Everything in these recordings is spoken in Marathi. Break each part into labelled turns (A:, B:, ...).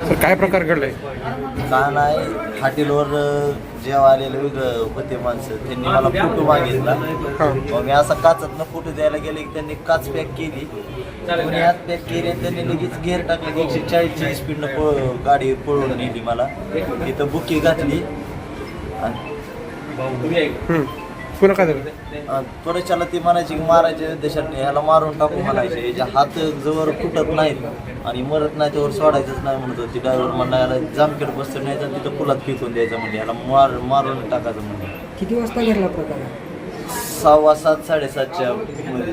A: तर काय प्रकार घडलाय?
B: का नाही हॉटेलवर जेव्हा आलेले वेगळं होते माणसं त्यांनी मला फोटो मागितला. मग मी असा काचातनं फोटो द्यायला गेले की त्यांनी काच पॅक केली. कोणी हात पॅक केली आणि त्यांनी लगेच गेअर टाकले एकशे चाळीसची स्पीडनं पळ गाडी पळवून नेली मला. तिथं बुकी घातली. आणि
A: हम्म. पुन्हा काय झालं
B: अं, त्वरेच्याला ती म्हणायची की मारायचे देशात ह्याला मारून टाकू म्हणायचे. याच्या हात जवळ फुटत नाहीत आणि मरत नाही त्यावर सोडायचंच नाही म्हणत होती. ड्रायव्हर म्हणला याला जामखेड बसतं नाही तर तिथं पुलात फेकून द्यायचं म्हणजे याला मार मारून टाकायचं म्हणजे
C: किती वाजता घडला प्रकार?
B: सहावा सात साडेसातच्या मध्ये.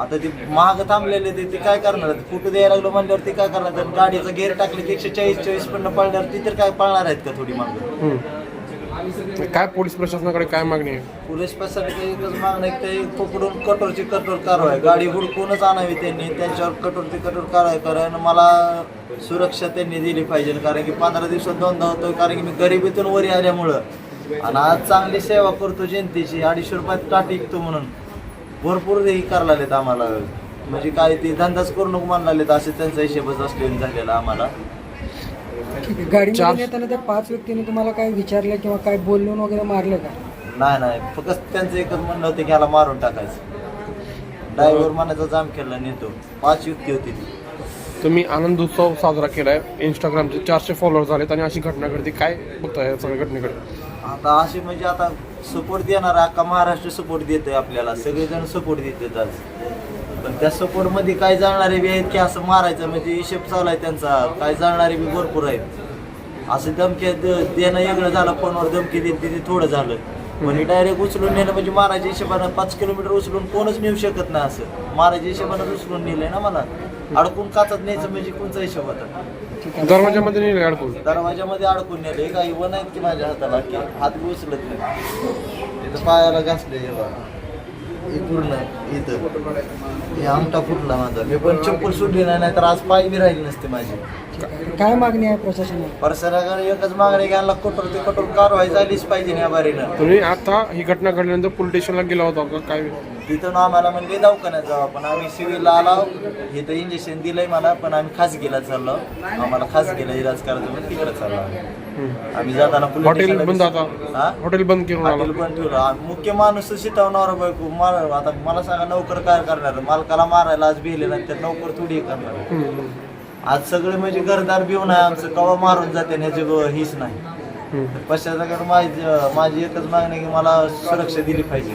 B: आता ते महाग थांबलेले ते ते काय करणार आहेत? फोटो द्यायला लागलो म्हणल्यावर ते काय करणार आहेत? गाडीचं गेअर टाकले की एकशे चाळीस चाळीस पण पळणार ती तर काय पळणार आहेत का थोडी मागं?
A: हम्म. काय पोलीस प्रशासनाकडे काय मागणी आहे?
B: पोलीस प्रशासनाची एकच मागणं आहे की ते पकडून कठोरची कठोर कारवाई. गाडी हुडकूनच आणावी त्यांनी त्यांच्यावर कठोरची कठोर कारवाई कारण मला सुरक्षा त्यांनी दिली पाहिजे. कारण की पंधरा दिवसात दोनदा होतो कारण की मी गरिबीतून वरी आल्यामुळं. आणि आज चांगली सेवा करतो जनतेची. अडीचशे रुपयात टाट विकतो म्हणून. भरपूर हे करायला लागलेत आम्हाला. म्हणजे काय ते धंदाच करू नको म्हणायला लागलेत असे त्यांचा हिशेबच असलेला झालेला आम्हाला.
A: चार-
C: नेताना त्या पाच व्यक्तींनी तुम्हाला काय विचारलं किंवा काय बोलून वगैरे मारलं का?
B: नाही नाही फक्त त्यांचं एकच म्हणणं होतं की ह्याला मारून टाकायचं. ड्रायव्हर मनाचा जाम केला नेतो. पाच युक्ती होती ती.
A: तुम्ही आनंद उत्सव साजरा केलाय इंस्टाग्रामचे चारशे फॉलोअर झालेत आणि अशी घटना घडते. काय बघताय या सगळ्या घटनेकडे?
B: आता असे म्हणजे आता सपोर्ट देणार अख्खा महाराष्ट्र सपोर्ट देतोय आपल्याला. सगळेजण सपोर्ट देतात आज. पण त्या सपोर्टमध्ये काय जाणारे बी आहेत की असं मारायचं म्हणजे हिशेब चालू आहे त्यांचा. काय जाणारे बी भरपूर आहेत. असं धमकी देणं वेगळं झालं फोनवर धमकी देते ते थोडं झालं. म्हणजे डायरेक्ट उचलून नेलं म्हणजे मारायच्या हिशोबानं पाच किलोमीटर उचलून कोणच नेऊ शकत नाही असं. मारायच्या हिशोबानं उचलून नेलंय ना मला. अडकून काचत न्यायचं म्हणजे कोणचा हिशोब होता?
A: दरवाजामध्ये नेले अडकून.
B: दरवाजामध्ये अडकून नेले काही वन आहेत की माझ्या हाताला की हात उचलत नाही. पायाला घासले हे. हे पूर्ण इथं. हे आमटा फुटला माझा. मी पण चप्पल सुटली नाही नाहीतर आज पाय बी राहिली नसते माझी.
C: काय मागणी आहे प्रशासनाला?
B: परसराकडे एकच मागणी घ्यायला कठोर ते कठोर कारवाई झालीच पाहिजे या बारीनं.
A: तुम्ही आता ही घटना घडल्यानंतर पोलीस स्टेशनला गेला होता का? काय?
B: तिथून आम्हाला म्हणले दवाखान्यात जाऊ पण आम्ही सिव्हिलला आलो. इथं इंजेक्शन दिलंय मला पण आम्ही खासगीला चाललो. आम्हाला खासगीला इलाज करायचं म्हणून तिकडे चाललो आम्ही. जाताना
A: हॉटेल बंद आता?
B: हा?
A: हॉटेल बंद करून
B: हॉटेल पण ठेवलं. मुख्य माणूस शिटवणार बायको मार आता मला सांगा नोकर काय करणार? मालकाला मारायला आज बिले नाही तर नोकर थोडी हे करणार. आज सगळे म्हणजे घरदार भिवून आहे आमचं कवा मारून जाते ह्याची हीच नाही. पश्चात माझी माझी एकच मागणी की मला सुरक्षा दिली पाहिजे.